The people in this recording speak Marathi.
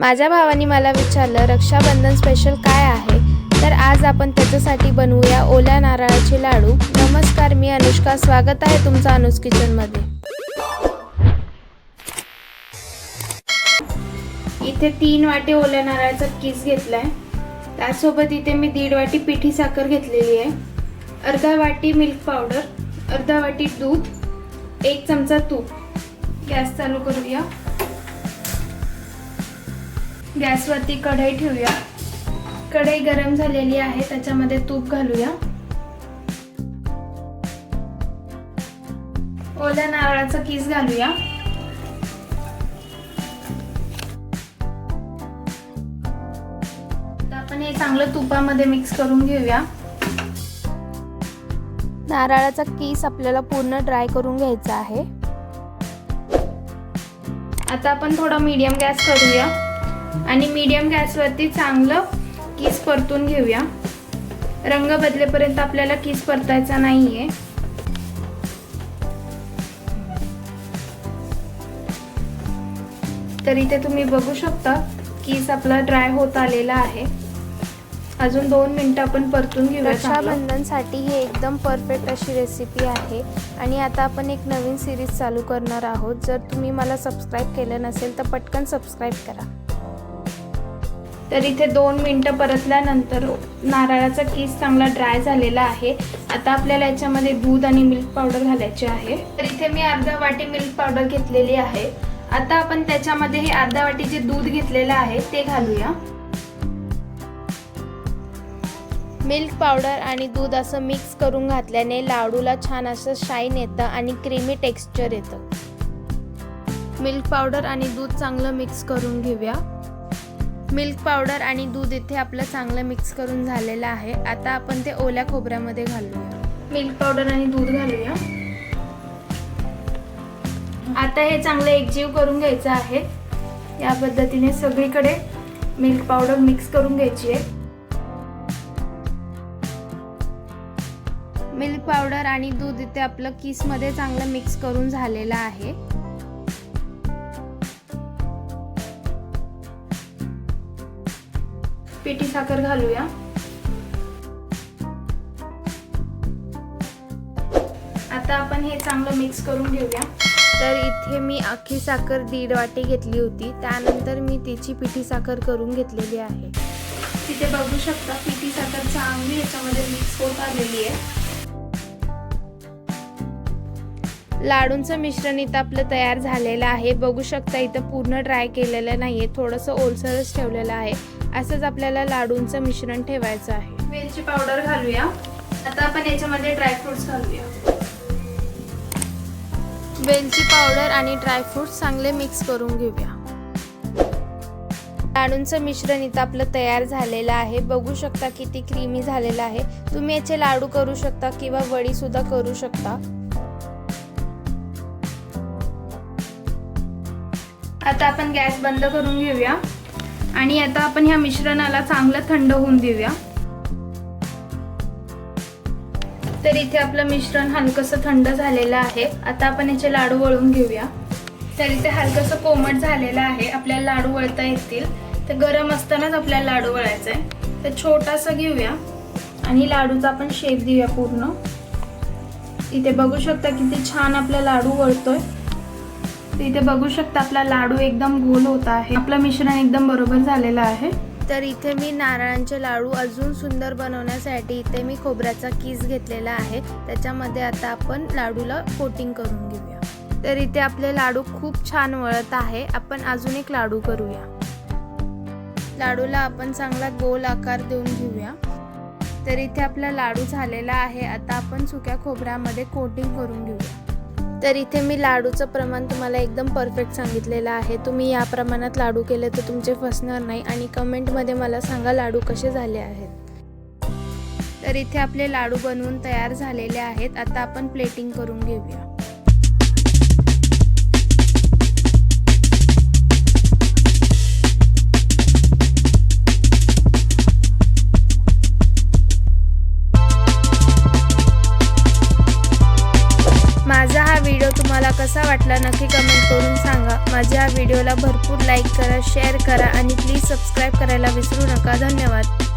माझ्या भावाने मला विचारलं रक्षाबंधन स्पेशल काय आहे? तर आज आपण त्याच्यासाठी बनवूया ओल्या नारळाचे लाडू. नमस्कार मी अनुष्का. स्वागत आहे तुमचं अनुस किचनमध्ये. इथे तीन वाटी ओल्या नारळाचा किस घेतलाय. त्यासोबत इथे मी दीड वाटी पिठी साखर घेतलेली आहे. अर्धा वाटी मिल्क पावडर अर्धा वाटी दूध एक चमचा तूप. गॅस चालू करूया. गॅसवरती कढई ठेवूया. कढई गरम झालेली आहे त्याच्यामध्ये तूप घालूया. ओल्या नारळाचा किस घालूया. आपण हे चांगलं तुपामध्ये मिक्स करून घेऊया. नारळाचा किस आपल्याला पूर्ण ड्राय करून घ्यायचा आहे. आता आपण थोडा मीडियम गॅस करूया. आणि मीडियम गॅसवरती चांगलं किस परतून घेऊया. रंग बदलेपर्यंत आपल्याला किस परतायचा नाहीये. तर इथे तुम्ही बघू शकता किस आपला ड्राय होत आलेला आहे. अजून दोन मिनिटं आपण परतून घेऊया रक्षाबंधनसाठी ही एकदम परफेक्ट अशी रेसिपी आहे. आणि आता आपण एक नवीन सिरीज चालू करणार आहोत. जर तुम्ही मला सबस्क्राईब केलं नसेल तर पटकन सबस्क्राईब करा. तर इथे दोन मिनटं परतल्यानंतर नारळाचा केस चांगला ड्राय झालेला आहे. आता आपल्याला याच्यामध्ये दूध आणि मिल्क पावडर घालायचे आहे. तर इथे मी अर्धा वाटी मिल्क पावडर घेतलेली आहे. आता आपण त्याच्यामध्ये हे अर्धा वाटी जे दूध घेतलेलं आहे ते घालूया. मिल्क पावडर आणि दूध असं मिक्स करून घातल्याने लाडूला छान असं शाईन येतं आणि क्रीमी टेक्स्चर येतं. मिल्क पावडर आणि दूध चांगलं मिक्स करून घेऊया. मिल्क पावडर आणि दूध इथे आपलं चांगलं मिक्स करून झालेलं आहे. आता आपण ते ओल्या खोबऱ्यामध्ये घालूया. मिल्क पावडर आणि दूध घालूया. आता हे चांगलं एकजीव करून घ्यायचं आहे. या पद्धतीने सगळीकडे मिल्क पावडर मिक्स करून घ्यायची आहे. मिल्क पावडर आणि दूध इथे आपलं किसमध्ये चांगलं मिक्स करून झालेलं आहे. पिठी साखर घालूया. आता आपण हे चांगलं मिक्स करून घेऊया. तर इथे मी अख्खी साखर दीड वाटी घेतली होती. त्यानंतर मी तिची पिठी साखर करून घेतलेली आहे. तिथे बघू शकता पिठी साखर चांगली याच्यामध्ये मिक्स होत आलेली आहे. लाडूंचं मिश्रण इथं आपलं तयार झालेलं आहे. बघू शकता इथं पूर्ण ड्राय केलेलं नाहीये. थोडंसं ओलसरच ठेवलेलं आहे. असंच आपल्याला लाडूंचं मिश्रण ठेवायचं आहे. वेलची पावडर घालूया. आता आपण याच्यामध्ये ड्रायफ्रुट्स घालूया. वेलची पावडर आणि ड्रायफ्रुट्स चांगले मिक्स करून घेऊया. लाडूंचं मिश्रण इथं आपलं तयार झालेलं आहे. बघू शकता किती क्रीमी झालेलं आहे. तुम्ही याचे लाडू करू शकता किंवा वडी सुद्धा करू शकता. आता आपण गॅस बंद करून घेऊया. आणि आता आपण ह्या मिश्रणाला चांगलं थंड होऊन देऊया. तर इथे आपलं मिश्रण हलकंसं थंड झालेलं आहे. आता आपण याचे लाडू वळून घेऊया. तर इथे हलकंसं कोमट झालेलं आहे. आपल्याला लाडू वळता येतील. तर गरम असतानाच आपल्याला लाडू वळायचा आहे तर छोटासा घेऊया. आणि लाडूचा आपण शेप देऊया पूर्ण. इथे बघू शकता किती छान आपला लाडू वळतोय. इथे बघू शकता आपला लाडू एकदम गोल होत आहे. आपलं मिश्रण एकदम बरोबर झालेलं आहे. तर इथे मी नारळांचे लाडू अजून सुंदर बनवण्यासाठी इथे मी खोबऱ्याचा किस घेतलेला आहे. त्याच्यामध्ये आता आपण लाडूला कोटिंग करून घेऊया. तर इथे आपले लाडू खूप छान वळत आहे. आपण अजून एक लाडू करूया. लाडूला आपण चांगला गोल आकार देऊन घेऊया. तर इथे आपला लाडू झालेला आहे. आता आपण सुक्या खोबऱ्यामध्ये कोटिंग करून घेऊया. तर इथे मी लाडूचं प्रमाण तुम्हाला एकदम परफेक्ट सांगितलेलं आहे. तुम्ही या प्रमाणात लाडू केले तर तुमचे फसणार नाही आणि कमेंटमध्ये मला सांगा लाडू कसे झाले आहेत. तर इथे आपले लाडू बनवून तयार झालेले आहेत. आता आपण प्लेटिंग करून घेऊया. तुम्हाला कसा वाटला नक्की कमेंट करून सांगा. माझ्या व्हिडिओला भरपूर लाईक करा शेअर करा आणि प्लीज सबस्क्राईब करायला विसरू नका. धन्यवाद.